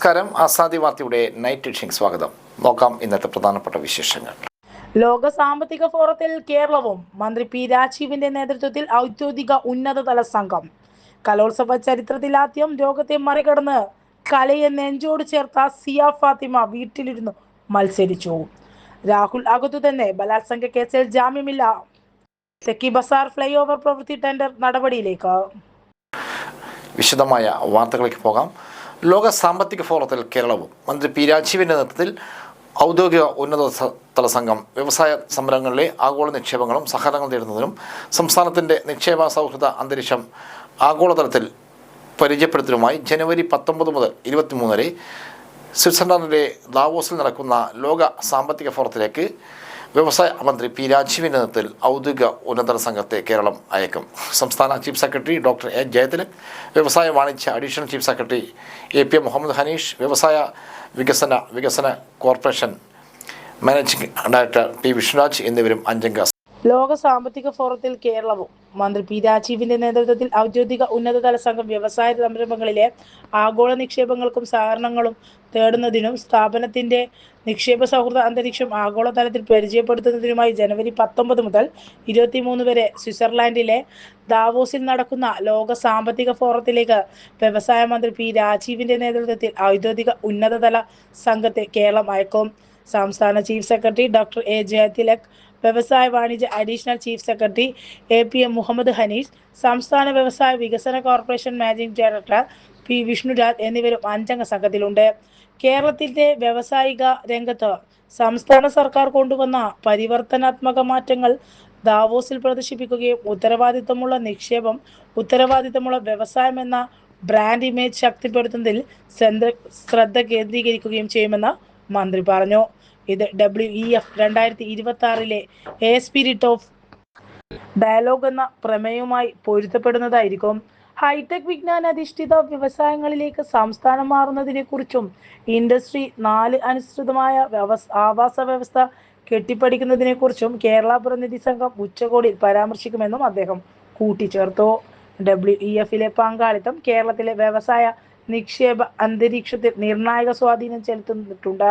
നമസ്കാരം. ആസാദി വാർത്തയുടെ night edition സ്വാഗതം. നോക്കാം ഇന്നത്തെ പ്രധാനപ്പെട്ട വിശേഷങ്ങൾ. ലോക സാമ്പത്തിക ഫോറത്തിൽ കേരളവും മന്ത്രി പി രാജീവിന്റെ നേതൃത്വത്തിൽ ഔദ്യോഗിക ഉന്നതതല സംഘം. കലോത്സവ ചരിത്രത്തിൽ ആദ്യം രോഗത്തെ മറികടന്ന് കലയെ നെഞ്ചോട് ചേർത്ത സിയ ഫാത്തിമ വീട്ടിലിരുന്നു മത്സരിച്ചു. രാഹുൽ അകത്തു തന്നെ ബലാത്സംഗ കേസിൽ ജാമ്യമില്ല. തെക്കി ബസാർ ഫ്ലൈ ഓവർ പ്രവൃത്തി ടെൻഡർ നടപടിയിലേക്ക്. വിശദമായ വാർത്തകളിലേക്ക് പോകാം. ലോക സാമ്പത്തിക ഫോറത്തിൽ കേരളവും. മന്ത്രി പി രാജീവിന്റെ നേതൃത്വത്തിൽ ഔദ്യോഗിക ഉന്നത തല സംഘം വ്യവസായ സംരംഭങ്ങളിലെ ആഗോള നിക്ഷേപങ്ങളും സഹകരണങ്ങൾ നേടുന്നതിനും സംസ്ഥാനത്തിന്റെ നിക്ഷേപ സൗഹൃദ അന്തരീക്ഷം ആഗോളതലത്തിൽ പരിചയപ്പെടുത്തലുമായി ജനുവരി പത്തൊമ്പത് മുതൽ ഇരുപത്തിമൂന്ന് വരെ സ്വിറ്റ്സർലൻഡിലെ ദാവോസിൽ നടക്കുന്ന ലോക സാമ്പത്തിക ഫോറത്തിലേക്ക് വ്യവസായ മന്ത്രി പി രാജീവിന്റെ നേതൃത്വത്തിൽ ഔദ്യോഗിക ഉന്നതതല സംഘത്തെ കേരളം അയക്കും. സംസ്ഥാന chief secretary doctor A Jayathilak വ്യവസായ വാണിജ്യ additional chief secretary A P M Muhammad Hanish വ്യവസായ വികസന വികസന corporation managing director P Vishnuraj എന്നിവരും അഞ്ചംഗ ലോക സാമ്പത്തിക ഫോറത്തിൽ കേരളവും മന്ത്രി പി രാജീവിന്റെ നേതൃത്വത്തിൽ ഔദ്യോഗിക ഉന്നതതല സംഘം വ്യവസായ സംരംഭങ്ങളിലെ ആഗോള നിക്ഷേപങ്ങൾക്കും സഹകരണങ്ങളും തേടുന്നതിനും സ്ഥാപനത്തിന്റെ നിക്ഷേപ സൗഹൃദ അന്തരീക്ഷം ആഗോളതലത്തിൽ പരിചയപ്പെടുത്തുന്നതിനുമായി ജനുവരി പത്തൊമ്പത് മുതൽ ഇരുപത്തിമൂന്ന് വരെ സ്വിറ്റ്സർലാൻഡിലെ ദാവോസിൽ നടക്കുന്ന ലോക സാമ്പത്തിക ഫോറത്തിലേക്ക് വ്യവസായ മന്ത്രി പി രാജീവിന്റെ നേതൃത്വത്തിൽ ഔദ്യോഗിക ഉന്നതതല സംഘത്തെ കേരളം അയക്കും. സംസ്ഥാന chief secretary doctor A Jayathilak വ്യവസായ വാണിജ്യ additional chief secretary A P M Muhammad Hanish സംസ്ഥാന വ്യവസായ വികസന corporation managing director P Vishnuraj എന്നിവരും അഞ്ചംഗ സംഘത്തിലുണ്ട്. കേരളത്തിന്റെ വ്യവസായിക രംഗത്ത് സംസ്ഥാന സർക്കാർ കൊണ്ടുവന്ന പരിവർത്തനാത്മക മാറ്റങ്ങൾ ദാവോസിൽ പ്രദർശിപ്പിക്കുകയും ഉത്തരവാദിത്തമുള്ള നിക്ഷേപം ഉത്തരവാദിത്തമുള്ള വ്യവസായം എന്ന ബ്രാൻഡ് ഇമേജ് ശക്തിപ്പെടുത്തുന്നതിൽ ശ്രദ്ധ കേന്ദ്രീകരിക്കുകയും ചെയ്യുമെന്ന് മന്ത്രി പറഞ്ഞു. ഇത് ഡബ്ല്യു ഇ എഫ് രണ്ടായിരത്തി ഇരുപത്തി ആറിലെ എ സ്പിരിറ്റ് ഓഫ് ഡയലോഗ് എന്ന പ്രമേയവുമായി പൊരുത്തപ്പെടുന്നതായിരിക്കും. ഹൈടെക് വിജ്ഞാന അധിഷ്ഠിത വ്യവസായങ്ങളിലേക്ക് സംസ്ഥാനം മാറുന്നതിനെ കുറിച്ചും ഇൻഡസ്ട്രി നാല് അനുസൃതമായ ആവാസ വ്യവസ്ഥ കെട്ടിപ്പടിക്കുന്നതിനെ കുറിച്ചും കേരള പ്രതിനിധി സംഘം ഉച്ചകോടിയിൽ പരാമർശിക്കുമെന്നും അദ്ദേഹം കൂട്ടിച്ചേർത്തു. ഡബ്ല്യു ഇ എഫിലെ പങ്കാളിത്തം കേരളത്തിലെ വ്യവസായ നിക്ഷേപ അന്തരീക്ഷത്തിൽ നിർണായക സ്വാധീനം ചെലുത്തുന്നിട്ടുണ്ട്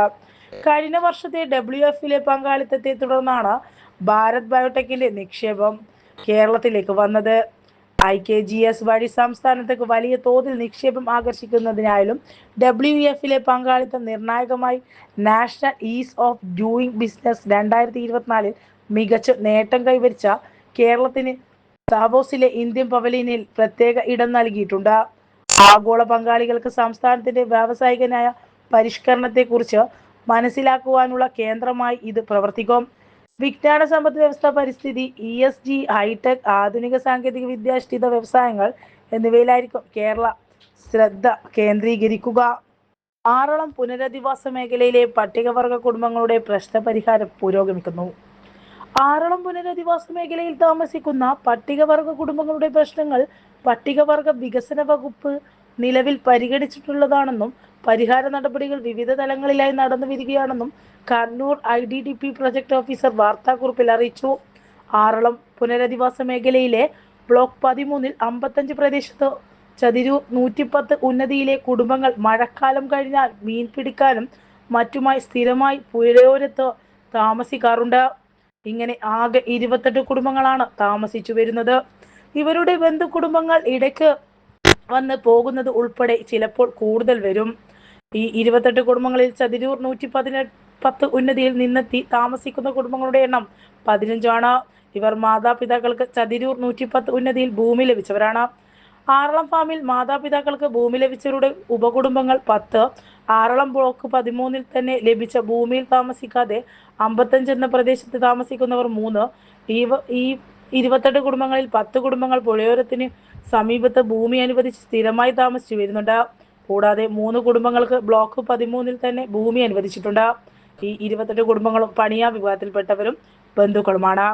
കഴിഞ്ഞ വർഷത്തെ ഡബ്ല്യു എഫിലെ പങ്കാളിത്തത്തെ തുടർന്നാണ് ഭാരത് ബയോടെക്കിന്റെ നിക്ഷേപം കേരളത്തിലേക്ക് വന്നത്. ഐ കെ ജി എസ് വഴി സംസ്ഥാനത്തേക്ക് വലിയ തോതിൽ നിക്ഷേപം ആകർഷിക്കുന്നതിനായാലും ഡബ്ല്യു എഫിലെ പങ്കാളിത്തം നിർണായകമായി national ease of doing business രണ്ടായിരത്തി ഇരുപത്തിനാലിൽ മികച്ച നേട്ടം കൈവരിച്ച കേരളത്തിന് ദാവോസിലെ ഇന്ത്യൻ പവലിയനിൽ പ്രത്യേക ഇടം നൽകിയിട്ടുണ്ട്. ആഗോള പങ്കാളികൾക്ക് സംസ്ഥാനത്തിന്റെ വ്യാവസായികനായ പരിഷ്കരണത്തെക്കുറിച്ച് മനസ്സിലാക്കുവാനുള്ള കേന്ദ്രമായി ഇത് പ്രവർത്തിക്കും. വിജ്ഞാന സമ്പദ് വ്യവസ്ഥ പരിസ്ഥിതി ഇ എസ് ജി ഹൈടെക് ആധുനിക സാങ്കേതിക വിദ്യാധിഷ്ഠിത വ്യവസായങ്ങൾ എന്നിവയിലായിരിക്കും കേരള ശ്രദ്ധ കേന്ദ്രീകരിക്കുക. ആറളം പുനരധിവാസ മേഖലയിലെ പട്ടികവർഗ കുടുംബങ്ങളുടെ പ്രശ്നപരിഹാരം പുരോഗമിക്കുന്നു. ആറളം പുനരധിവാസ മേഖലയിൽ താമസിക്കുന്ന പട്ടികവർഗ കുടുംബങ്ങളുടെ പ്രശ്നങ്ങൾ പട്ടികവർഗ വികസന വകുപ്പ് നിലവിൽ പരിഗണിച്ചിട്ടുള്ളതാണെന്നും പരിഹാര നടപടികൾ വിവിധ തലങ്ങളിലായി നടന്നു വരികയാണെന്നും Kannur I D D P project officer വാർത്താക്കുറിപ്പിൽ അറിയിച്ചു. ആറളം പുനരധിവാസ മേഖലയിലെ ബ്ലോക്ക് പതിമൂന്നിൽ അമ്പത്തഞ്ച് പ്രദേശത്ത് ചതിരൂർ നൂറ്റിപ്പത്ത് ഉന്നതിയിലെ കുടുംബങ്ങൾ മഴക്കാലം കഴിഞ്ഞാൽ മീൻ പിടിക്കാനും മറ്റുമായി സ്ഥിരമായി പുഴയോരത്ത് താമസിക്കാറുണ്ട്. ഇങ്ങനെ ആകെ ഇരുപത്തെട്ട് കുടുംബങ്ങളാണ് താമസിച്ചു വരുന്നത്. ഇവരുടെ ബന്ധു കുടുംബങ്ങൾ ഇടയ്ക്ക് വന്ന് പോകുന്നത് ഉൾപ്പെടെ ചിലപ്പോൾ കൂടുതൽ വരും. ഈ ഇരുപത്തെട്ട് കുടുംബങ്ങളിൽ ചതിരൂർ നൂറ്റി പതിനെട്ട് പത്ത് ഉന്നതിയിൽ നിന്നെത്തി താമസിക്കുന്ന കുടുംബങ്ങളുടെ എണ്ണം പതിനഞ്ചാണ്. ഇവർ മാതാപിതാക്കൾക്ക് ചതിരൂർ നൂറ്റിപ്പത്ത് ഉന്നതിയിൽ ഭൂമി ലഭിച്ചവരാണ്. ആറളം ഫാമിൽ മാതാപിതാക്കൾക്ക് ഭൂമി ലഭിച്ചവരുടെ ഉപകുടുംബങ്ങൾ പത്ത്. ആറളം ബ്ലോക്ക് പതിമൂന്നിൽ തന്നെ ലഭിച്ച ഭൂമിയിൽ താമസിക്കാതെ അമ്പത്തഞ്ച് എന്ന പ്രദേശത്ത് താമസിക്കുന്നവർ മൂന്ന്. ഈ ഈ ഇരുപത്തെട്ട് കുടുംബങ്ങളിൽ പത്ത് കുടുംബങ്ങൾ പുഴയോരത്തിന് സമീപത്ത് ഭൂമി അനുവദിച്ച് സ്ഥിരമായി താമസിച്ചു വരുന്നുണ്ട്. കൂടാതെ മൂന്ന് കുടുംബങ്ങൾക്ക് ബ്ലോക്ക് പതിമൂന്നിൽ തന്നെ ഭൂമി അനുവദിച്ചിട്ടുണ്ട്. ഈ ഇരുപത്തെട്ട് കുടുംബങ്ങളും പണിയ വിഭാഗത്തിൽപ്പെട്ടവരും ബന്ധുക്കളുമാണ്.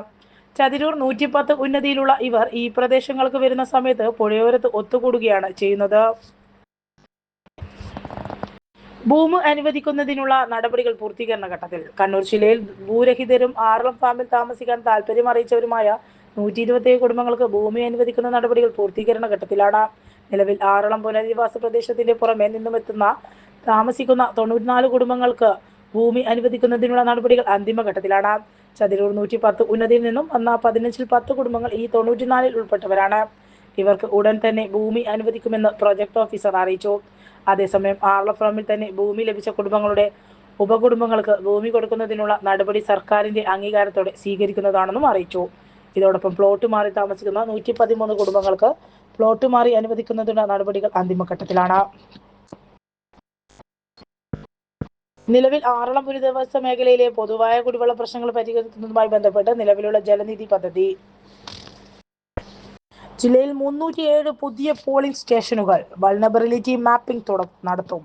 ചതിരൂർ നൂറ്റിപ്പത്ത് ഉന്നതിയിലുള്ള ഇവർ ഈ പ്രദേശങ്ങൾക്ക് വരുന്ന സമയത്ത് പുഴയോരത്ത് ഒത്തുകൂടുകയാണ് ചെയ്യുന്നത്. ഭൂമി അനുവദിക്കുന്നതിനുള്ള നടപടികൾ പൂർത്തീകരണ ഘട്ടത്തിൽ. കണ്ണൂർ ജില്ലയിൽ ഭൂരഹിതരും ആറളം ഫാമിൽ താമസിക്കാൻ താല്പര്യം അറിയിച്ചവരുമായ നൂറ്റി ഇരുപത്തിയേഴ് കുടുംബങ്ങൾക്ക് ഭൂമി അനുവദിക്കുന്ന നടപടികൾ പൂർത്തീകരണ ഘട്ടത്തിലാണ്. നിലവിൽ ആറളം പുനരധിവാസ പ്രദേശത്തിന്റെ പുറമെ നിന്നും എത്തുന്ന താമസിക്കുന്ന തൊണ്ണൂറ്റിനാല് കുടുംബങ്ങൾക്ക് ഭൂമി അനുവദിക്കുന്നതിനുള്ള നടപടികൾ അന്തിമഘട്ടത്തിലാണ്. ചതിരൂർ നൂറ്റി പത്ത് ഉന്നതിയിൽ നിന്നും വന്ന പതിനഞ്ചിൽ പത്ത് കുടുംബങ്ങൾ ഈ തൊണ്ണൂറ്റിനാലിൽ ഉൾപ്പെട്ടവരാണ്. ഇവർക്ക് ഉടൻ തന്നെ ഭൂമി അനുവദിക്കുമെന്ന് പ്രൊജക്ട് ഓഫീസർ അറിയിച്ചു. അതേസമയം ആർളഫ്രമിൽ തന്നെ ഭൂമി ലഭിച്ച കുടുംബങ്ങളുടെ ഉപകുടുംബങ്ങൾക്ക് ഭൂമി കൊടുക്കുന്നതിനുള്ള നടപടി സർക്കാരിന്റെ അംഗീകാരത്തോടെ സ്വീകരിക്കുന്നതാണെന്നും അറിയിച്ചു. ഇതോടൊപ്പം പ്ലോട്ട് മാറി താമസിക്കുന്ന നൂറ്റി പതിമൂന്ന് കുടുംബങ്ങൾക്ക് പ്ലോട്ട് മാറി അനുവദിക്കുന്നതിനുള്ള നടപടികൾ അന്തിമഘട്ടത്തിലാണ്. നിലവിൽ ആറളം പുനരധിവാസ മേഖലയിലെ പൊതുവായ കുടിവെള്ള പ്രശ്നങ്ങൾ പരിഹരിക്കുന്നതുമായി ബന്ധപ്പെട്ട് നിലവിലുള്ള ജലനിധി പദ്ധതി. ജില്ലയിൽ മുന്നൂറ്റിയേഴ് പുതിയ പോളിംഗ് സ്റ്റേഷനുകൾ വൾണബിലിറ്റി മാപ്പിംഗ് നടത്തും.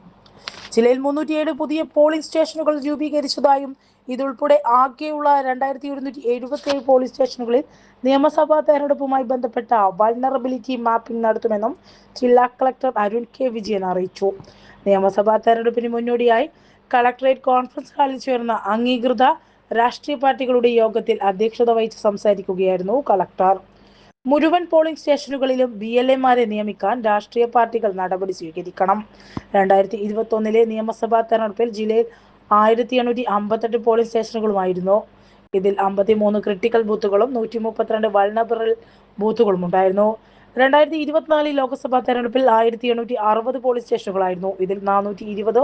ജില്ലയിൽ മുന്നൂറ്റിയേഴ് പുതിയ പോളിംഗ് സ്റ്റേഷനുകൾ രൂപീകരിച്ചതായും ഇതുൾപ്പെടെ ആകെയുള്ള രണ്ടായിരത്തി ഒരുന്നൂറ്റി എഴുപത്തി ഏഴ് പോളിംഗ് സ്റ്റേഷനുകളിൽ നിയമസഭാ തെരഞ്ഞെടുപ്പുമായി ബന്ധപ്പെട്ട വൾണറബിലിറ്റി മാപ്പിംഗ് നടത്തുമെന്നും ജില്ലാ കളക്ടർ അരുൺ കെ വിജയൻ അറിയിച്ചു. നിയമസഭാ തെരഞ്ഞെടുപ്പിന് മുന്നോടിയായി കളക്ടറേറ്റ് കോൺഫറൻസ് ഹാളിൽ ചേർന്ന അംഗീകൃത രാഷ്ട്രീയ പാർട്ടികളുടെ യോഗത്തിൽ അധ്യക്ഷത വഹിച്ച് സംസാരിക്കുകയായിരുന്നു കളക്ടർ. മുഴുവൻ പോളിംഗ് സ്റ്റേഷനുകളിലും ബി എൽ എമാരെ നിയമിക്കാൻ രാഷ്ട്രീയ പാർട്ടികൾ നടപടി സ്വീകരിക്കണം. രണ്ടായിരത്തി ഇരുപത്തി ഒന്നിലെ നിയമസഭാ തെരഞ്ഞെടുപ്പിൽ ജില്ലയിൽ ആയിരത്തി എണ്ണൂറ്റി അമ്പത്തെട്ട് പോളിംഗ് സ്റ്റേഷനുകളുമായിരുന്നു. ഇതിൽ അമ്പത്തിമൂന്ന് ക്രിട്ടിക്കൽ ബൂത്തുകളും നൂറ്റി മുപ്പത്തിരണ്ട് വൾണബറൽ ബൂത്തുകളും ഉണ്ടായിരുന്നു. രണ്ടായിരത്തി ഇരുപത്തിനാല് ലോക്സഭാ തെരഞ്ഞെടുപ്പിൽ ആയിരത്തി എണ്ണൂറ്റി അറുപത് പോളിംഗ് സ്റ്റേഷനുകളായിരുന്നു. ഇതിൽ നാനൂറ്റി ഇരുപത്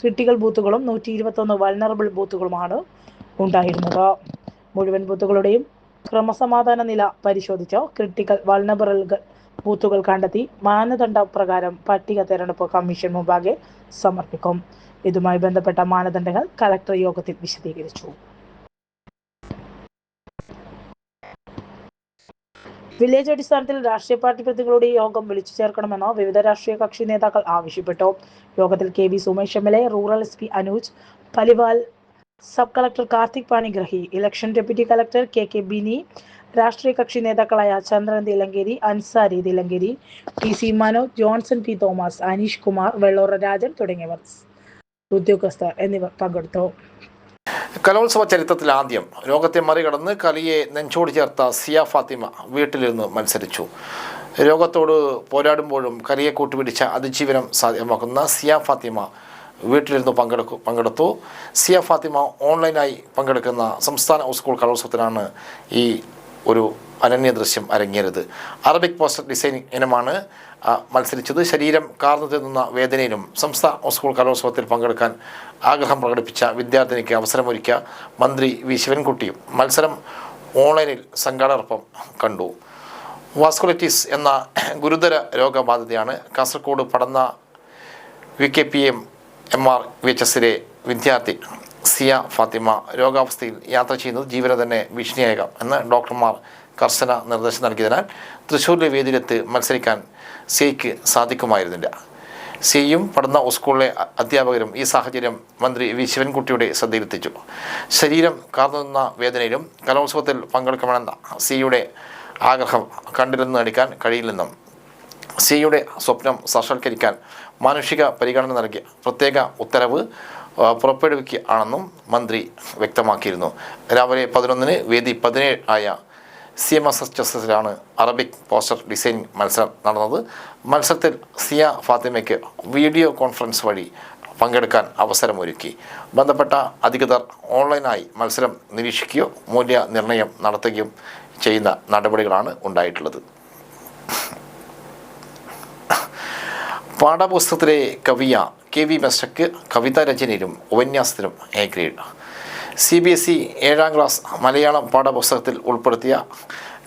ക്രിട്ടിക്കൽ ബൂത്തുകളും നൂറ്റി ഇരുപത്തൊന്ന് വൾണറബിൾ ബൂത്തുകളുമാണ് ഉണ്ടായിരുന്നത്. മുഴുവൻ ബൂത്തുകളുടെയും ക്രമസമാധാന നില പരിശോധിച്ച് ക്രിട്ടിക്കൽ വൾണബറൽ ബൂത്തുകൾ കണ്ടെത്തി മാനദണ്ഡ പ്രകാരം പട്ടിക തെരഞ്ഞെടുപ്പ് കമ്മീഷൻ മുമ്പാകെ സമർപ്പിക്കും. ഇതുമായി ബന്ധപ്പെട്ട മാനദണ്ഡങ്ങൾ കലക്ടർ യോഗത്തിൽ വിശദീകരിച്ചു. വില്ലേജ് അടിസ്ഥാനത്തിൽ രാഷ്ട്രീയ പാർട്ടി പ്രതികളുടെ യോഗം വിളിച്ചു ചേർക്കണമെന്ന് വിവിധ രാഷ്ട്രീയ കക്ഷി നേതാക്കൾ ആവശ്യപ്പെട്ടു. യോഗത്തിൽ K V Sumesh M L A rural S P Anuj Paliwal sub collector Karthik Panigrahi election deputy collector K K Bini രാഷ്ട്രീയ കക്ഷി നേതാക്കളായ Chandran Thillankeri Ansari Thillankeri P C Manoj Johnson P Thomas Aneesh Kumar Vellora Rajan തുടങ്ങിയവർ ഉദ്യോഗസ്ഥർ എന്നിവർ പങ്കെടുത്തു. കലോത്സവ ചരിത്രത്തിൽ ആദ്യം രോഗത്തെ മറികടന്ന് കലിയെ നെഞ്ചോട് ചേർത്ത സിയ ഫാത്തിമ വീട്ടിലിരുന്ന് മത്സരിച്ചു. രോഗത്തോട് പോരാടുമ്പോഴും കലിയെ കൂട്ടുപിടിച്ച അതിജീവനം സാധ്യമാക്കുന്ന സിയ ഫാത്തിമ വീട്ടിലിരുന്ന് പങ്കെടുക്കു പങ്കെടുത്തു. സിയ ഫാത്തിമ ഓൺലൈനായി പങ്കെടുക്കുന്ന സംസ്ഥാന സ്കൂൾ കലോത്സവത്തിനാണ് ഈ ഒരു അനന്യ ദൃശ്യം അരങ്ങേറിയത്. അറബിക് പോസ്റ്റർ ഡിസൈനിങ് ഇനമാണ് മത്സരിച്ചത്. ശരീരം കാർന്നു തിന്നുന്ന വേദനയിലും സംസ്ഥാന സ്കൂൾ കലോത്സവത്തിൽ പങ്കെടുക്കാൻ ആഗ്രഹം പ്രകടിപ്പിച്ച വിദ്യാർത്ഥിനിക്ക് അവസരമൊരുക്കിയ മന്ത്രി വി. ശിവൻകുട്ടിയും മത്സരം ഓൺലൈനിൽ സംഘാടകർപ്പം കണ്ടു. വാസ്കുലറ്റിസ് എന്ന ഗുരുതര രോഗബാധിതയാണ്. കാസർഗോഡ് പഠന V. K. P. M. M. R. V. H. എസിലെ വിദ്യാർത്ഥി സിയ ഫാത്തിമ രോഗാവസ്ഥയിൽ യാത്ര ചെയ്യുന്നത് ജീവനെ തന്നെ ഭീഷണിയേകാം എന്ന് ഡോക്ടർമാർ കർശന നിർദ്ദേശം നൽകിയതിനാൽ തൃശ്ശൂരിലെ വേദിയിലെത്ത് മത്സരിക്കാൻ സിയയ്ക്ക് സാധിക്കുമായിരുന്നില്ല. സിയും പഠന സ്കൂളിലെ അധ്യാപകരും ഈ സാഹചര്യം മന്ത്രി വി. ശിവൻകുട്ടിയുടെ ശ്രദ്ധയിലെത്തിച്ചു. ശരീരം കാർന്നുനിന്ന വേദനയിലും കലോത്സവത്തിൽ പങ്കെടുക്കണമെന്ന സിയുടെ ആഗ്രഹം കണ്ടിരുന്ന് നടിക്കാൻ കഴിയില്ലെന്നും സിയുടെ സ്വപ്നം സാക്ഷാത്കരിക്കാൻ മാനുഷിക പരിഗണന നൽകിയ പ്രത്യേക ഉത്തരവ് പുറപ്പെടുവിക്കുകയാണെന്നും മന്ത്രി വ്യക്തമാക്കിയിരുന്നു. രാവിലെ പതിനൊന്നിന് വേദി പതിനേഴ് ആയ സി എം എസ് എസ് ജസ്റ്റിസിലാണ് അറബിക് പോസ്റ്റർ ഡിസൈൻ മത്സരം നടന്നത്. മത്സരത്തിൽ സിയ ഫാത്തിമയ്ക്ക് വീഡിയോ കോൺഫറൻസ് വഴി പങ്കെടുക്കാൻ അവസരമൊരുക്കി. ബന്ധപ്പെട്ട അധികൃതർ ഓൺലൈനായി മത്സരം നിരീക്ഷിക്കുകയോ മൂല്യനിർണയം നടത്തുകയും ചെയ്യുന്ന നടപടികളാണ് ഉണ്ടായിട്ടുള്ളത്. പാഠപുസ്തകത്തിലെ കവിയ കെ വി മെസ്റ്റക്ക് കവിതാ രചനയിലും ഉപന്യാസത്തിലും A grade. C B S E ഏഴാം ക്ലാസ് മലയാളം പാഠപുസ്തകത്തിൽ ഉൾപ്പെടുത്തിയ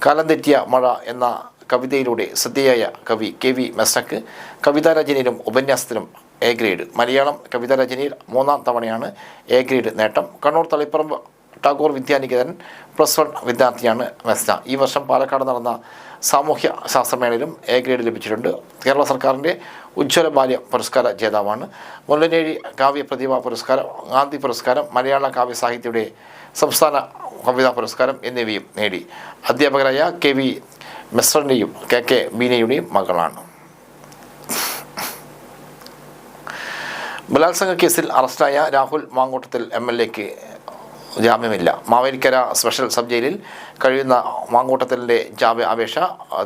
കാലം തെറ്റിയ മഴ എന്ന കവിതയിലൂടെ ശ്രദ്ധേയായ കവി കെ വി മെസ്റ്റക്ക് കവിതാ രചനയിലും ഉപന്യാസത്തിലും എ ഗ്രേഡ്. മലയാളം കവിതാ രചനയിൽ മൂന്നാം തവണയാണ് എ ഗ്രേഡ് നേട്ടം. കണ്ണൂർ തളിപ്പറമ്പ് ടാഗോർ വിദ്യാനികേതൻ പ്ലസ് വൺ വിദ്യാർത്ഥിയാണ് മെസ്ന ഈ വർഷം പാലക്കാട് നടന്ന സാമൂഹ്യ ശാസ്ത്രമേളയിലും എ ഗ്രേഡ് ലഭിച്ചിട്ടുണ്ട്. കേരള സർക്കാരിന്റെ ഉജ്ജ്വല ബാല്യ പുരസ്കാര ജേതാവാണ്. മുല്ലനേഴി കാവ്യ പ്രതിഭാ പുരസ്കാരം ഗാന്ധി പുരസ്കാരം മലയാള കാവ്യ സാഹിത്യയുടെ സംസ്ഥാന കവിതാ പുരസ്കാരം എന്നിവയും നേടി. അധ്യാപകരായ കെ വി മെസ്രന്റെയും കെ കെ ബീനയുടെയും മകളാണ്. ബലാത്സംഗ കേസിൽ അറസ്റ്റായ രാഹുൽ മാങ്കോട്ടത്തിൽ എം എൽ എക്ക് ജാമ്യമില്ല. മാവേലിക്കര സ്പെഷ്യൽ സബ് ജയിലിൽ കഴിയുന്ന മാങ്ങോട്ടത്തിലിന്റെ ജാമ്യ അപേക്ഷ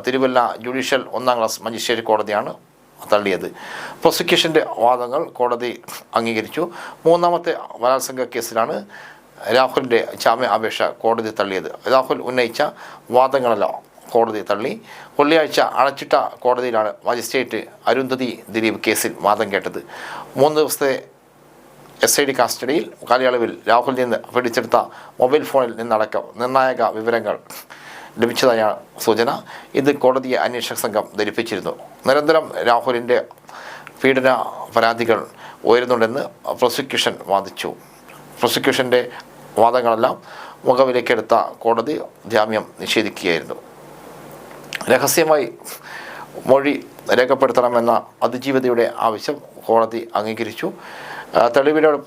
തിരുവല്ല ജുഡീഷ്യൽ ഒന്നാം ക്ലാസ് മജിസ്ട്രേറ്റ് കോടതിയാണ് തള്ളിയത്. പ്രോസിക്യൂഷന്റെ വാദങ്ങൾ കോടതി അംഗീകരിച്ചു. മൂന്നാമത്തെ ബലാത്സംഗ കേസിലാണ് രാഹുലിന്റെ ജാമ്യ അപേക്ഷ കോടതി തള്ളിയത്. രാഹുൽ ഉന്നയിച്ച വാദങ്ങളെല്ലാം കോടതി തള്ളി. വെള്ളിയാഴ്ച അടച്ചിട്ട കോടതിയിലാണ് മജിസ്ട്രേറ്റ് അരുന്ധതി ദിലീപ് കേസിൽ വാദം കേട്ടത്. മൂന്ന് ദിവസത്തെ എസ് ഐ ഡി കസ്റ്റഡിയിൽ കാലയളവിൽ രാഹുലിൽ നിന്ന് പിടിച്ചെടുത്ത മൊബൈൽ ഫോണിൽ നിന്നടക്കം നിർണായക വിവരങ്ങൾ ലഭിച്ചതായാണ് സൂചന. ഇത് കോടതിയെ അന്വേഷക സംഘം ധരിപ്പിച്ചിരുന്നു. നിരന്തരം രാഹുലിന്റെ പീഡന പരാതികൾ ഉയരുന്നുണ്ടെന്ന് പ്രോസിക്യൂഷൻ വാദിച്ചു. പ്രോസിക്യൂഷന്റെ വാദങ്ങളെല്ലാം മുഖവിലേക്കെടുത്ത കോടതി ജാമ്യം നിഷേധിക്കുകയായിരുന്നു. രഹസ്യമായി മൊഴി രേഖപ്പെടുത്തണമെന്ന അതിജീവിതയുടെ ആവശ്യം കോടതി അംഗീകരിച്ചു. ആ, തെളിവിനോട്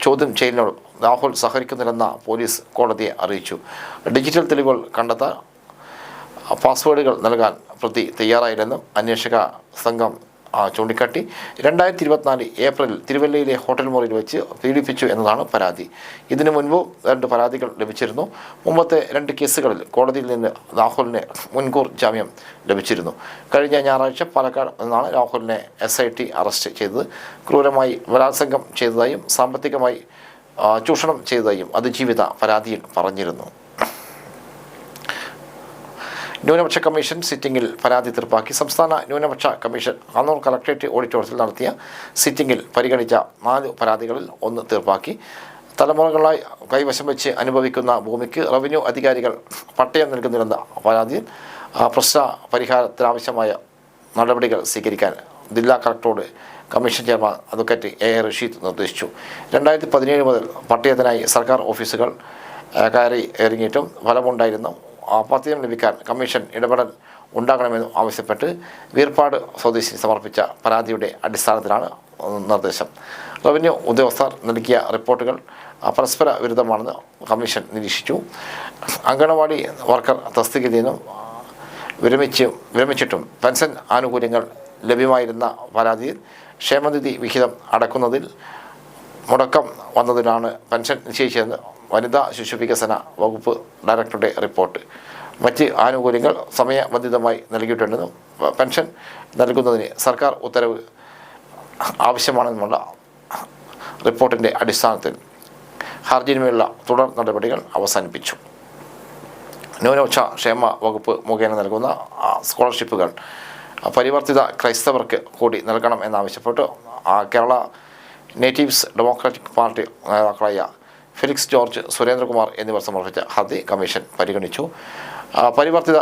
ചോദ്യം ചെയ്യലിനോടും രാഹുൽ സഹകരിക്കുന്നില്ലെന്ന പോലീസ് കോടതിയെ അറിയിച്ചു. ഡിജിറ്റൽ തെളിവുകൾ കണ്ടെത്താൻ പാസ്വേഡുകൾ നൽകാൻ പ്രതി തയ്യാറായില്ലെന്നും അന്വേഷക സംഘം ചൂണ്ടിക്കാട്ടി. രണ്ടായിരത്തി ഇരുപത്തിനാല് ഏപ്രിലിൽ തിരുവല്ലയിലെ ഹോട്ടൽ മുറിയിൽ വെച്ച് പീഡിപ്പിച്ചു എന്നതാണ് പരാതി. ഇതിനു മുൻപ് രണ്ട് പരാതികൾ ലഭിച്ചിരുന്നു. മുമ്പത്തെ രണ്ട് കേസുകളിൽ കോടതിയിൽ നിന്ന് രാഹുലിന് മുൻകൂർ ജാമ്യം ലഭിച്ചിരുന്നു. കഴിഞ്ഞ ഞായറാഴ്ച പാലക്കാട് നിന്നാണ് രാഹുലിനെ എസ് അറസ്റ്റ് ചെയ്തത്. ക്രൂരമായി ബലാത്സംഗം ചെയ്തതായും സാമ്പത്തികമായി ചൂഷണം ചെയ്തതായും അതിജീവിത പരാതിയിൽ പറഞ്ഞിരുന്നു. ന്യൂനപക്ഷ കമ്മീഷൻ സിറ്റിംഗിൽ പരാതി തീർപ്പാക്കി. സംസ്ഥാന ന്യൂനപക്ഷ കമ്മീഷൻ കണ്ണൂർ കളക്ട്രേറ്റ് ഓഡിറ്റോറിയത്തിൽ നടത്തിയ സിറ്റിംഗിൽ പരിഗണിച്ച നാല് പരാതികളിൽ ഒന്ന് തീർപ്പാക്കി. തലമുറകളായി കൈവശം വെച്ച് അനുഭവിക്കുന്ന ഭൂമിക്ക് റവന്യൂ അധികാരികൾ പട്ടയം നൽകുന്നില്ലെന്ന പരാതിയിൽ പ്രശ്ന പരിഹാരത്തിനാവശ്യമായ നടപടികൾ സ്വീകരിക്കാൻ ജില്ലാ കളക്ടറോട് commission chairman advocate A Rasheed നിർദ്ദേശിച്ചു. രണ്ടായിരത്തി പതിനേഴ് മുതൽ പട്ടയത്തിനായി സർക്കാർ ഓഫീസുകൾ കയറി ഇറങ്ങിയിട്ടും ഫലമുണ്ടായിരുന്നു പട്ടയം ലഭിക്കാൻ കമ്മീഷൻ ഇടപെടൽ ഉണ്ടാകണമെന്നും ആവശ്യപ്പെട്ട് വീർപ്പാട് സ്വദേശി സമർപ്പിച്ച പരാതിയുടെ അടിസ്ഥാനത്തിലാണ് നിർദ്ദേശം. റവന്യൂ ഉദ്യോഗസ്ഥർ നൽകിയ റിപ്പോർട്ടുകൾ പരസ്പര വിരുദ്ധമാണെന്ന് കമ്മീഷൻ നിരീക്ഷിച്ചു. അങ്കണവാടി വർക്കർ തസ്തികയിൽ നിന്നും വിരമിച്ച് വിരമിച്ചിട്ടും പെൻഷൻ ആനുകൂല്യങ്ങൾ ലഭ്യമായിരുന്ന പരാതിയിൽ ക്ഷേമനിധി വിഹിതം അടക്കുന്നതിൽ മുടക്കം വന്നതിനാണ് പെൻഷൻ നിശ്ചയിച്ചതെന്ന് വനിതാ ശിശു വികസന വകുപ്പ് ഡയറക്ടറുടെ റിപ്പോർട്ട്. മറ്റ് ആനുകൂല്യങ്ങൾ സമയബന്ധിതമായി നൽകിയിട്ടുണ്ടെന്നും പെൻഷൻ നൽകുന്നതിന് സർക്കാർ ഉത്തരവ് ആവശ്യമാണെന്നുമുള്ള റിപ്പോർട്ടിന്റെ അടിസ്ഥാനത്തിൽ ഹർജിന്മേലുള്ള തുടർ നടപടികൾ അവസാനിപ്പിച്ചു. ന്യൂനപക്ഷ ക്ഷേമ വകുപ്പ് മുഖേന നൽകുന്ന സ്കോളർഷിപ്പുകൾ പരിവർത്തിത ക്രൈസ്തവർക്ക് കൂടി നൽകണം എന്നാവശ്യപ്പെട്ട് കേരള നേറ്റീവ്സ് ഡെമോക്രാറ്റിക് പാർട്ടി നേതാക്കളായ ഫെലിക്സ് ജോർജ് സുരേന്ദ്രകുമാർ എന്നിവർ സമർപ്പിച്ച ഹർജി കമ്മീഷൻ പരിഗണിച്ചു. പരിവർത്തിത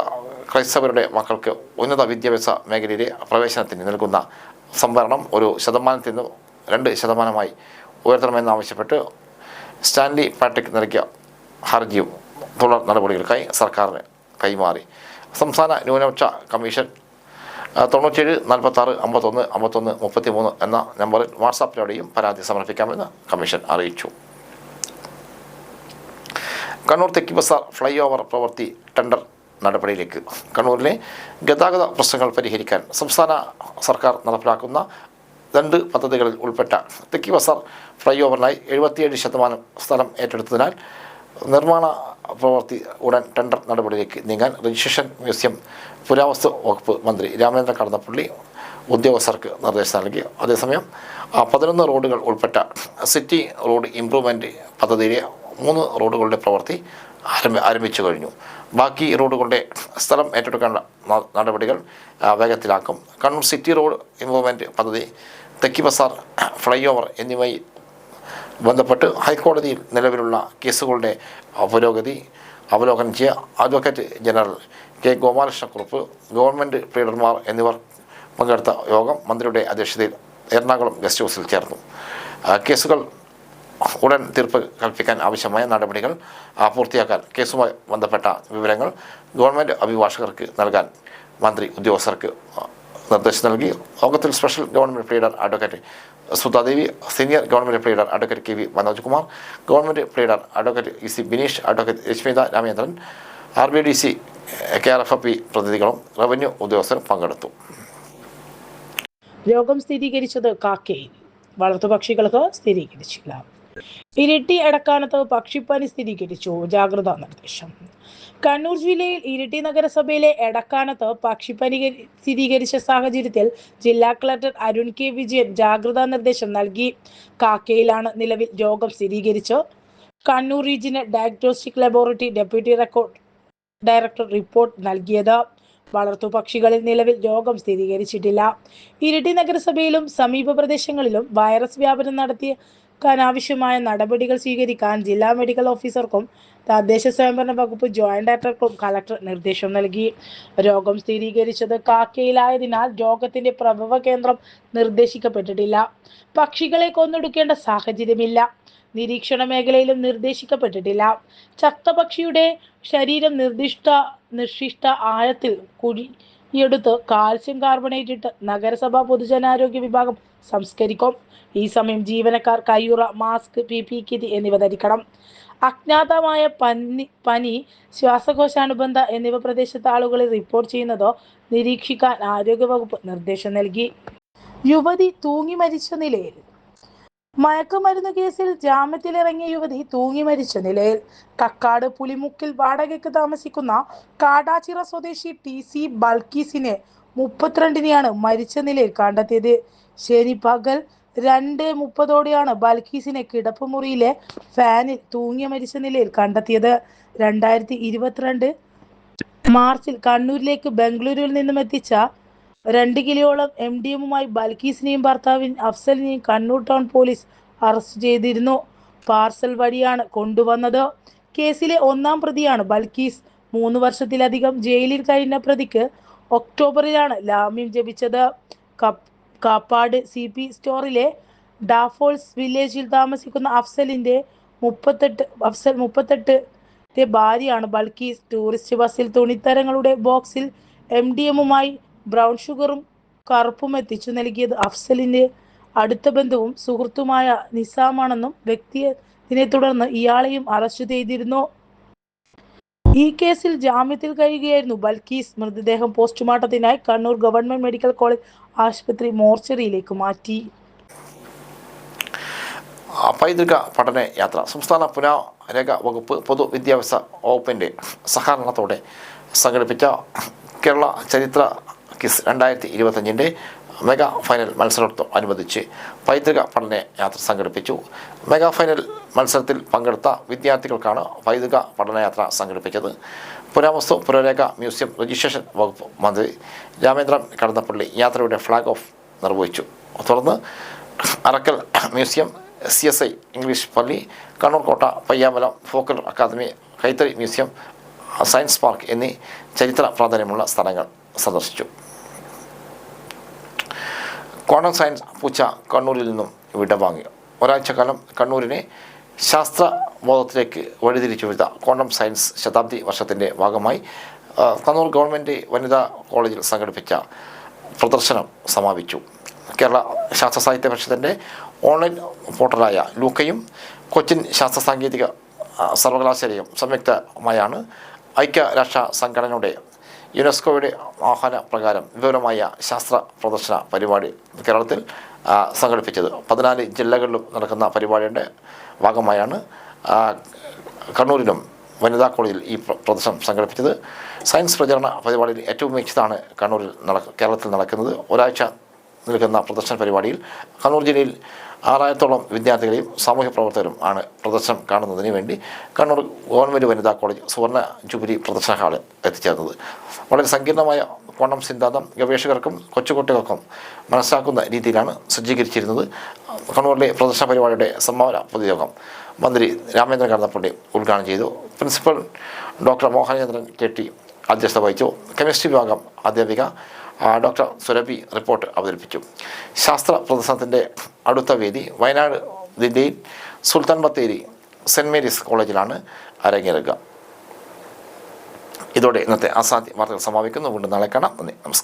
ക്രൈസ്തവരുടെ മക്കൾക്ക് ഉന്നത വിദ്യാഭ്യാസ മേഖലയിലെ പ്രവേശനത്തിന് നൽകുന്ന സംവരണം ഒരു ശതമാനത്തിൽ നിന്ന് രണ്ട് ശതമാനമായി ഉയർത്തണമെന്നാവശ്യപ്പെട്ട് സ്റ്റാൻലി പാട്രിക് നൽകിയ ഹർജിയും തുടർ നടപടികൾക്കായി സർക്കാരിന് കൈമാറി. സംസ്ഥാന ന്യൂനപക്ഷ കമ്മീഷൻ തൊണ്ണൂറ്റേഴ് നാൽപ്പത്താറ് അമ്പത്തൊന്ന് അമ്പത്തൊന്ന് മുപ്പത്തി മൂന്ന് എന്ന നമ്പറിൽ വാട്സാപ്പിലൂടെയും പരാതി സമർപ്പിക്കാമെന്ന് കമ്മീഷൻ അറിയിച്ചു. കണ്ണൂർ തെക്കി ബസാർ ഫ്ലൈ ഓവർ പ്രവൃത്തി ടെൻഡർ നടപടിയിലേക്ക്. കണ്ണൂരിലെ ഗതാഗത പ്രശ്നങ്ങൾ പരിഹരിക്കാൻ സംസ്ഥാന സർക്കാർ നടപ്പിലാക്കുന്ന രണ്ട് പദ്ധതികളിൽ ഉൾപ്പെട്ട തെക്കി ബസാർ ഫ്ലൈ ഓവറിനായി എഴുപത്തിയേഴ് ശതമാനം സ്ഥലം ഏറ്റെടുത്തതിനാൽ നിർമ്മാണ പ്രവൃത്തി ഉടൻ ടെൻഡർ നടപടിയിലേക്ക് നീങ്ങാൻ രജിസ്ട്രേഷൻ മ്യൂസിയം പുരാവസ്തു വകുപ്പ് മന്ത്രി രാമചന്ദ്രൻ കടന്നപ്പള്ളി ഉദ്യോഗസ്ഥർക്ക് നിർദ്ദേശം നൽകി. അതേസമയം പതിനൊന്ന് റോഡുകൾ ഉൾപ്പെട്ട സിറ്റി റോഡ് ഇംപ്രൂവ്മെന്റ് പദ്ധതിയിലെ മൂന്ന് റോഡുകളുടെ പ്രവൃത്തി ആരംഭ ആരംഭിച്ചു കഴിഞ്ഞു. ബാക്കി റോഡുകളുടെ സ്ഥലം ഏറ്റെടുക്കേണ്ട നടപടികൾ വേഗത്തിലാക്കും. കണ്ണൂർ സിറ്റി റോഡ് ഇംപ്രൂവ്മെന്റ് പദ്ധതി തെക്കി ബസാർ ഫ്ലൈ ഓവർ എന്നിവയിൽ ബന്ധപ്പെട്ട് ഹൈക്കോടതിയിൽ നിലവിലുള്ള കേസുകളുടെ പുരോഗതി അവലോകനം ചെയ്യുക advocate general K Gopalakrishnakurup government ലീഡർമാർ എന്നിവർ പങ്കെടുത്ത യോഗം മന്ത്രിയുടെ അധ്യക്ഷതയിൽ എറണാകുളം ഗസ്റ്റ് ഹൗസിൽ ചേർന്നു. കേസുകൾ ഉടൻ തീർപ്പ് കൽപ്പിക്കാൻ ആവശ്യമായ നടപടികൾ പൂർത്തിയാക്കാൻ കേസുമായി ബന്ധപ്പെട്ട വിവരങ്ങൾ ഗവൺമെന്റ് അഭിഭാഷകർക്ക് നൽകാൻ മന്ത്രി ഉദ്യോഗസ്ഥർക്ക് നിർദ്ദേശം നൽകി. യോഗത്തിൽ special government pleader advocate Sudhadevi senior government pleader advocate K V Manoj Kumar government pleader advocate E C Bineesh advocate Rashmitha Ramendran R B D C K R F P പ്രതിനിധികളും revenue ഉദ്യോഗസ്ഥരും പങ്കെടുത്തു. രോഗം സ്ഥിരീകരിച്ചത് കാക്കയിൽ. വളർത്തുപക്ഷികൾക്ക് സ്ഥിരീകരിച്ചില്ല. ഇരിട്ടി എടക്കാനത്ത് പക്ഷിപ്പനി സ്ഥിരീകരിച്ചു. ജാഗ്രതാ നിർദ്ദേശം. കണ്ണൂർ ജില്ലയിൽ ഇരിട്ടി നഗരസഭയിലെ എടക്കാനത്ത് പക്ഷിപ്പനി സ്ഥിരീകരിച്ച സാഹചര്യത്തിൽ ജില്ലാ കളക്ടർ അരുൺ കെ. വിജയൻ ജാഗ്രതാ നിർദ്ദേശം നൽകി. കാക്കയിലാണ് നിലവിൽ രോഗം സ്ഥിരീകരിച്ചു. Kannur regional diagnostic laboratory deputy record director report നൽകിയത്. വളർത്തു പക്ഷികളിൽ നിലവിൽ രോഗം സ്ഥിരീകരിച്ചിട്ടില്ല. ഇരിട്ടി നഗരസഭയിലും സമീപ പ്രദേശങ്ങളിലും വൈറസ് വ്യാപനം നടത്തിയേക്കാനാവശ്യമായ നടപടികൾ സ്വീകരിക്കാൻ ജില്ലാ മെഡിക്കൽ ഓഫീസർക്കും തദ്ദേശ സ്വയംഭരണ വകുപ്പ് ജോയിന്റ് ഡയറക്ടർക്കും കളക്ടർ നിർദ്ദേശം നൽകി. രോഗം സ്ഥിരീകരിച്ചത് കാക്കയിലായതിനാൽ രോഗത്തിന്റെ പ്രഭവ കേന്ദ്രം നിർദ്ദേശിക്കപ്പെട്ടിട്ടില്ല. പക്ഷികളെ കൊന്നൊടുക്കേണ്ട സാഹചര്യമില്ല. നിരീക്ഷണ മേഖലയിലും നിർദ്ദേശിക്കപ്പെട്ടിട്ടില്ല. ചത്ത പക്ഷിയുടെ ശരീരം നിർദ്ദിഷ്ട നിർശിഷ്ട ആഴത്തിൽ കുഴിയെടുത്ത് കാൽസ്യം കാർബണേറ്റ് ഇട്ട് നഗരസഭാ പൊതുജനാരോഗ്യ വിഭാഗം സംസ്കരിക്കും. ഈ സമയം ജീവനക്കാർ കയ്യുറ മാസ്ക് പി പി കിറ്റ് എന്നിവ ധരിക്കണം. അജ്ഞാതമായ പനി പനി ശ്വാസകോശാനുബന്ധ എന്നിവ പ്രദേശത്തെ ആളുകളിൽ റിപ്പോർട്ട് ചെയ്യുന്നതോ നിരീക്ഷിക്കാൻ ആരോഗ്യവകുപ്പ് നിർദ്ദേശം നൽകി. യുവതി തൂങ്ങി മരിച്ച നിലയിൽ. മയക്കുമരുന്ന് കേസിൽ ജാമ്യത്തിലിറങ്ങിയ യുവതി തൂങ്ങി മരിച്ച നിലയിൽ. കക്കാട് പുലിമുക്കിൽ വാടകയ്ക്ക് താമസിക്കുന്ന കാടാച്ചിറ സ്വദേശി ടി സി ബൽക്കീസിനെ മുപ്പത്തിരണ്ടിനെയാണ് മരിച്ച നിലയിൽ കണ്ടെത്തിയത്. ശനി പകൽ രണ്ട് മുപ്പതോടെയാണ് ബൽക്കീസിനെ കിടപ്പുമുറിയിലെ ഫാനിൽ തൂങ്ങിയ മരിച്ച നിലയിൽ കണ്ടെത്തിയത്. രണ്ടായിരത്തി ഇരുപത്തിരണ്ട് മാർച്ചിൽ കണ്ണൂരിലേക്ക് ബംഗളൂരുവിൽ നിന്നും എത്തിച്ച രണ്ട് കിലോയോളം എം ഡി എമ്മുമായി ബൽക്കീസിനെയും ഭർത്താവിൻ അഫ്സലിനെയും കണ്ണൂർ ടൗൺ പോലീസ് അറസ്റ്റ് ചെയ്തിരുന്നു. പാർസൽ വഴിയാണ് കൊണ്ടുവന്നത്. കേസിലെ ഒന്നാം പ്രതിയാണ് ബൽക്കീസ്. മൂന്ന് വർഷത്തിലധികം ജയിലിൽ കഴിഞ്ഞ പ്രതിക്ക് ഒക്ടോബറിലാണ് ലഭിച്ചത് കപ്പ് കാപ്പാട് സി പി സ്റ്റോറിലെ ഡാഫോൾസ് വില്ലേജിൽ താമസിക്കുന്ന അഫ്സലിന്റെ മുപ്പത്തെട്ട് അഫ്സൽ മുപ്പത്തെട്ട് ഭാര്യയാണ് ബൾക്കീസ് ടൂറിസ്റ്റ് ബസ്സിൽ തുണിത്തരങ്ങളുടെ ബോക്സിൽ എം ഡി എമ്മുമായി ബ്രൗൺ ഷുഗറും കറുപ്പും എത്തിച്ചു നൽകിയത് അഫ്സലിന്റെ അടുത്ത ബന്ധുവും സുഹൃത്തുമായ നിസാമാണെന്നും വ്യക്തിയെ തുടർന്ന് ഇയാളെയും അറസ്റ്റ് ചെയ്തിരുന്നു. ഈ കേസിൽ ജാമ്യത്തിൽ കഴിയുകയായിരുന്നു. ബൽക്കീസ് മൃതദേഹം പോസ്റ്റ്മോർട്ടത്തിനായി കണ്ണൂർ ഗവൺമെന്റ് മെഡിക്കൽ കോളേജ് ആശുപത്രി മോർച്ചറിയിലേക്ക് മാറ്റി. പൈതൃക പഠന യാത്ര. സംസ്ഥാന പുനരേഖ വകുപ്പ് പൊതുവിദ്യാഭ്യാസ വകുപ്പിന്റെ സഹകരണത്തോടെ സംഘടിപ്പിച്ച കേരള ചരിത്ര കിസ് രണ്ടായിരത്തി ഇരുപത്തഞ്ചിന്റെ മെഗാ ഫൈനൽ മത്സരത്തോടനുബന്ധിച്ച് പൈതൃക പഠന യാത്ര സംഘടിപ്പിച്ചു. മെഗാ ഫൈനൽ മത്സരത്തിൽ പങ്കെടുത്ത വിദ്യാർത്ഥികൾക്കാണ് പൈതൃക പഠനയാത്ര സംഘടിപ്പിച്ചത്. പുരാവസ്തു പുരരേഖ മ്യൂസിയം രജിസ്ട്രേഷൻ വകുപ്പ് മന്ത്രി രാമേന്ദ്രൻ കടന്നപ്പള്ളി യാത്രയുടെ ഫ്ലാഗ് ഓഫ് നിർവഹിച്ചു. തുടർന്ന് Arakkal museum C S I English പള്ളി കണ്ണൂർ കോട്ട പയ്യാമ്പലം ഫോക്കൽ അക്കാദമി കൈത്തറി മ്യൂസിയം സയൻസ് പാർക്ക് എന്നീ ചരിത്ര പ്രാധാന്യമുള്ള സ്ഥലങ്ങൾ സന്ദർശിച്ചു. ക്വാണ്ടം സയൻസ് പൂച്ച കണ്ണൂരിൽ നിന്നും വിടവാങ്ങി ഒരാഴ്ചക്കാലം കണ്ണൂരിനെ ശാസ്ത്രബോധത്തിലേക്ക് വഴിതിരിച്ചു വിട്ട ക്വാണ്ടം സയൻസ് ശതാബ്ദി വർഷത്തിന്റെ ഭാഗമായി കണ്ണൂർ ഗവൺമെന്റ് വനിതാ കോളേജിൽ സംഘടിപ്പിച്ച പ്രദർശനം സമാപിച്ചു. കേരള ശാസ്ത്ര സാഹിത്യ പരിഷത്തിന്റെ ഓൺലൈൻ പോർട്ടലായ ലൂക്കയും കൊച്ചിൻ ശാസ്ത്ര സാങ്കേതിക സർവകലാശാലയും സംയുക്തമായാണ് ഐക്യരാഷ്ട്ര സംഘടനയുടെ യുനെസ്കോയുടെ ആഹ്വാന പ്രകാരം വിപുലമായ ശാസ്ത്ര പ്രദർശന പരിപാടി കേരളത്തിൽ സംഘടിപ്പിച്ചത്. പതിനാല് ജില്ലകളിലും നടക്കുന്ന പരിപാടിയുടെ ഭാഗമായാണ് കണ്ണൂരിലും വനിതാ കോളേജിൽ ഈ പ്ര- പ്രദർശനം സംഘടിപ്പിച്ചത്. സയൻസ് പ്രചരണ പരിപാടിയിൽ ഏറ്റവും മികച്ചതാണ് കണ്ണൂരിൽ നട കേരളത്തിൽ നടക്കുന്നത്. ഒരാഴ്ച നിൽക്കുന്ന പ്രദർശന പരിപാടിയിൽ കണ്ണൂർ ജില്ലയിൽ ആറായിരത്തോളം വിദ്യാർത്ഥികളെയും സാമൂഹ്യ പ്രവർത്തകരും ആണ് പ്രദർശനം കാണുന്നതിന് വേണ്ടി കണ്ണൂർ ഗവൺമെന്റ് വനിതാ കോളേജ് സുവർണ ജൂബിലി പ്രദർശന ഹാളിൽ എത്തിച്ചേർന്നത്. വളരെ സങ്കീർണമായ ക്വാണ്ടം സിദ്ധാന്തം ഗവേഷകർക്കും കൊച്ചുകുട്ടികൾക്കും മനസ്സിലാക്കുന്ന രീതിയിലാണ് സജ്ജീകരിച്ചിരുന്നത്. കണ്ണൂരിലെ പ്രദർശന പരിപാടിയുടെ സമാപന പൊതുയോഗം മന്ത്രി രാമേന്ദ്രൻ കടന്നപ്പള്ളി ഉദ്ഘാടനം ചെയ്തു. Principal doctor Mohanachandran K T അധ്യക്ഷത വഹിച്ചു. കെമിസ്ട്രി വിഭാഗം അധ്യാപിക ഡോക്ടർ സുരഭി റിപ്പോർട്ട് അവതരിപ്പിച്ചു. ശാസ്ത്ര പ്രദർശനത്തിന്റെ അടുത്ത വേദി വയനാട് ജില്ലയിൽ സുൽത്താൻ ബത്തേരി സെന്റ് മേരീസ് കോളേജിലാണ് അരങ്ങേറുക. ഇതോടെ ഇന്നത്തെ അസാധ്യ വാർത്തകൾ സമാപിക്കുന്നു. വീണ്ടും നാളെ കാണാം. നന്ദി. നമസ്കാരം.